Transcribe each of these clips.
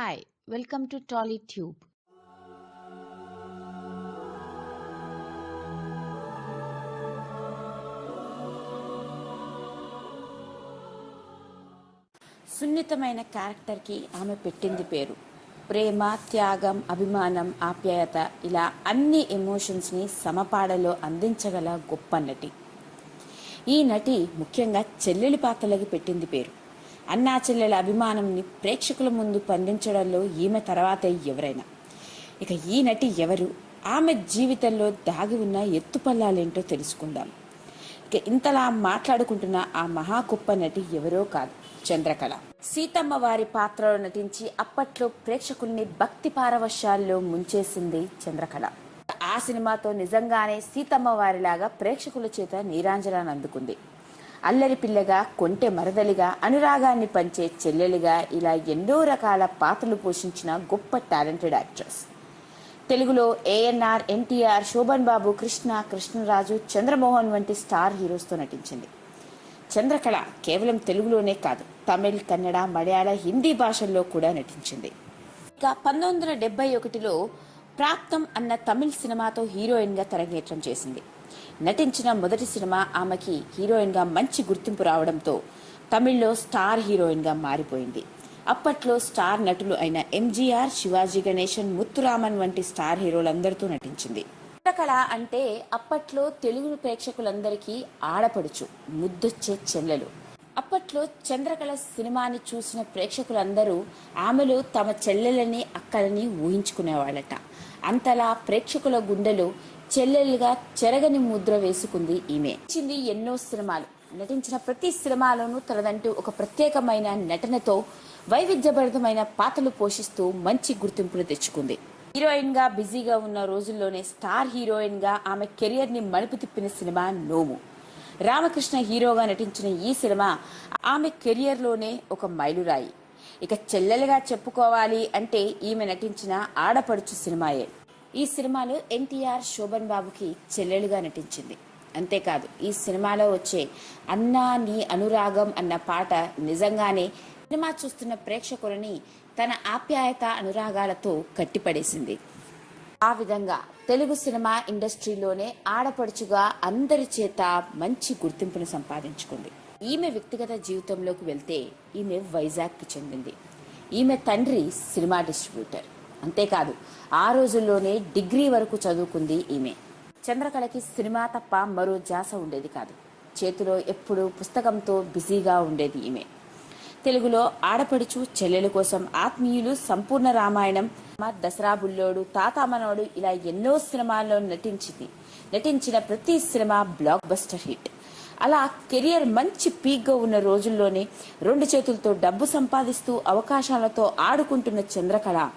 Hi, welcome to TollyTube. సున్నితమైన క్యారెక్టర్కి ఆమె పెట్టింది పేరు. ప్రేమ త్యాగం అభిమానం ఆప్యాయత ఇలా అన్ని ఎమోషన్స్ని సమపాడలో అందించగల గొప్ప నటి. ఈ నటి ముఖ్యంగా చెల్లెలి పాత్రలకి పెట్టింది పేరు. అన్నా చెల్లెల అభిమానంని ప్రేక్షకుల ముందు పండించడంలో ఈమె తర్వాతే ఎవరైనా. ఇక ఈ నటి ఎవరు? ఆమె జీవితంలో దాగి ఉన్న ఎత్తుపల్లాలేంటో తెలుసుకుందాం. ఇక ఇంతలా మాట్లాడుకుంటున్న ఆ మహా నటి ఎవరో కాదు చంద్రకళ. సీతమ్మ వారి పాత్రలో నటించి అప్పట్లో ప్రేక్షకుల్ని భక్తి పారవశ్యాల్లో ముంచేసింది చంద్రకళ. ఆ సినిమాతో నిజంగానే సీతమ్మ వారిలాగా ప్రేక్షకుల చేత నీరాంజనాన్ని అందుకుంది అల్లరి పిల్లగా కొంటె మరదలిగా అనురాగాన్ని పంచే చెల్లెలిగా ఇలా ఎన్నో రకాల పాత్రలు పోషించిన గొప్ప టాలెంటెడ్ యాక్ట్రెస్. తెలుగులో ఏఎన్ఆర్ ఎన్టీఆర్ శోభన్ బాబు కృష్ణ కృష్ణరాజు చంద్రమోహన్ వంటి స్టార్ హీరోస్తో నటించింది. చంద్రకళ కేవలం తెలుగులోనే కాదు తమిళ్ కన్నడ మలయాళ హిందీ భాషల్లో కూడా నటించింది. ఇక పంతొమ్మిది వందల ఒకటిలో ప్రాప్తం అన్న తమిళ్ సినిమాతో హీరోయిన్గా తెరగేట్రం చేసింది. నటించిన మొదటి సినిమా ఆమెకి హీరోయిన్గా మంచి గుర్తింపు రావడంతో తమిళ్ళో స్టార్ హీరోయిన్గా మారిపోయింది. అప్పట్లో స్టార్ నటులు అయిన ఎంజీఆర్ శివాజీ గణేశన్ ముత్తురామన్ వంటి స్టార్ హీరోలందరితో నటించింది. చిత్రకళ అంటే అప్పట్లో తెలుగు ప్రేక్షకులందరికీ ఆడపడుచు ముద్దొచ్చే చెల్లెలు. అప్పట్లో చంద్రకళ సినిమాని చూసిన ప్రేక్షకులందరూ ఆమెలు తమ చెల్లెలని అక్కలని ఊహించుకునేవాళ్ళట. అంతలా ప్రేక్షకుల గుండెలు చెల్లెలుగా చెరగని ముద్ర వేసుకుంది ఈమె. నటించింది ఎన్నో సినిమాలు. నటించిన ప్రతి సినిమాలోనూ తనదంటూ ఒక ప్రత్యేకమైన నటనతో వైవిధ్యభరితమైన పాత్రలు పోషిస్తూ మంచి గుర్తింపును తెచ్చుకుంది. హీరోయిన్గా బిజీగా ఉన్న రోజుల్లోనే స్టార్ హీరోయిన్గా ఆమె కెరియర్ని మలుపు తిప్పిన సినిమా నోము. రామకృష్ణ హీరోగా నటించిన ఈ సినిమా ఆమె కెరియర్లోనే ఒక మైలురాయి. ఇక చెల్లెలుగా చెప్పుకోవాలి అంటే ఈమె నటించిన ఆడపడుచు సినిమాయే. ఈ సినిమాలో ఎన్టీఆర్ శోభన్ బాబుకి చెల్లెలుగా నటించింది. అంతేకాదు ఈ సినిమాలో వచ్చే అన్నా నీ అనురాగం అన్న పాట నిజంగానే సినిమా చూస్తున్న ప్రేక్షకులని తన ఆప్యాయత అనురాగాలతో కట్టిపడేసింది. ఆ విధంగా తెలుగు సినిమా ఇండస్ట్రీలోనే ఆడపడుచుగా అందరి చేత మంచి గుర్తింపును సంపాదించుకుంది. ఈమె వ్యక్తిగత జీవితంలోకి వెళ్తే ఈమె వైజాగ్కి చెందింది. ఈమె తండ్రి సినిమా డిస్ట్రిబ్యూటర్. అంతేకాదు ఆ రోజుల్లోనే డిగ్రీ వరకు చదువుకుంది ఈమె. చంద్రకళకి సినిమా తప్ప మరో జాస ఉండేది కాదు. చేతిలో ఎప్పుడూ పుస్తకంతో బిజీగా ఉండేది ఈమె. తెలుగులో ఆడపడుచు చెల్లెల కోసం ఆత్మీయులు సంపూర్ణ రామాయణం దసరా బుల్లోడు తాతామనోడు ఇలా ఎన్నో సినిమాల్లో నటించింది. నటించిన ప్రతి సినిమా బ్లాక్ బస్టర్ హిట్. అలా కెరియర్ మంచి పీక్గా ఉన్న రోజుల్లోనే రెండు చేతులతో డబ్బు సంపాదిస్తూ అవకాశాలతో ఆడుకుంటున్న చంద్రకళ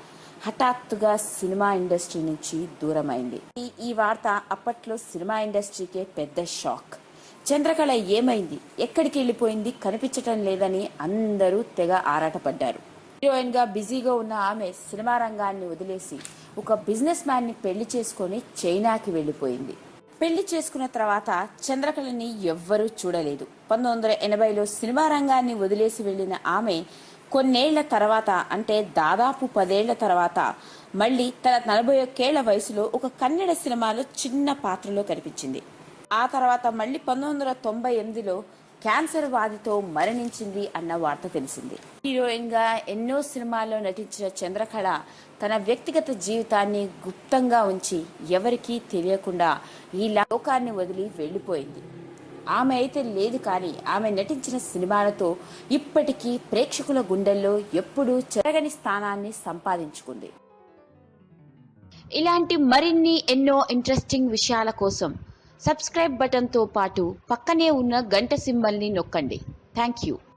హఠాత్తుగా సినిమా ఇండస్ట్రీ నుంచి దూరమైంది. ఈ ఈ వార్త అప్పట్లో సినిమా ఇండస్ట్రీకే పెద్ద షాక్. చంద్రకళ ఏమైంది? ఎక్కడికి వెళ్ళిపోయింది? కనిపించటం లేదని అందరూ తెగ ఆరాటపడ్డారు. హీరోయిన్గా బిజీగా ఉన్న ఆమె సినిమా రంగాన్ని వదిలేసి ఒక బిజినెస్ మ్యాన్ని పెళ్ళి చేసుకుని చైనాకి వెళ్ళిపోయింది. పెళ్ళి చేసుకున్న తర్వాత చంద్రకళని ఎవ్వరూ చూడలేదు. పంతొమ్మిది వందల ఎనభైలో సినిమా రంగాన్ని వదిలేసి వెళ్ళిన ఆమె కొన్నేళ్ళ తర్వాత అంటే దాదాపు పదేళ్ళ తర్వాత మళ్ళీ తన నలభై ఒక్కేళ్ళ వయసులో ఒక కన్నడ సినిమాలో చిన్న పాత్రలో కనిపించింది. ఆ తర్వాత మళ్ళీ పంతొమ్మిది వందల తొంభై ఎనిమిదిలో క్యాన్సర్ వ్యాధితో మరణించింది అన్న వార్త తెలిసింది. హీరోయిన్గా ఎన్నో సినిమాల్లో నటించిన చంద్రకళ తన వ్యక్తిగత జీవితాన్ని గుప్తంగా ఉంచి ఎవరికీ తెలియకుండా ఈ లోకాన్ని వదిలి వెళ్ళిపోయింది. ఆమె అయితే లేదు కానీ ఆమె నటించిన సినిమాలతో ఇప్పటికీ ప్రేక్షకుల గుండెల్లో ఎప్పుడూ చెరగని స్థానాన్ని సంపాదించుకుంది. ఇలాంటి మరిన్ని ఎన్నో ఇంట్రెస్టింగ్ విషయాల కోసం సబ్స్క్రైబ్ బటన్తో పాటు పక్కనే ఉన్న గంట సింబల్ని నొక్కండి. Thank you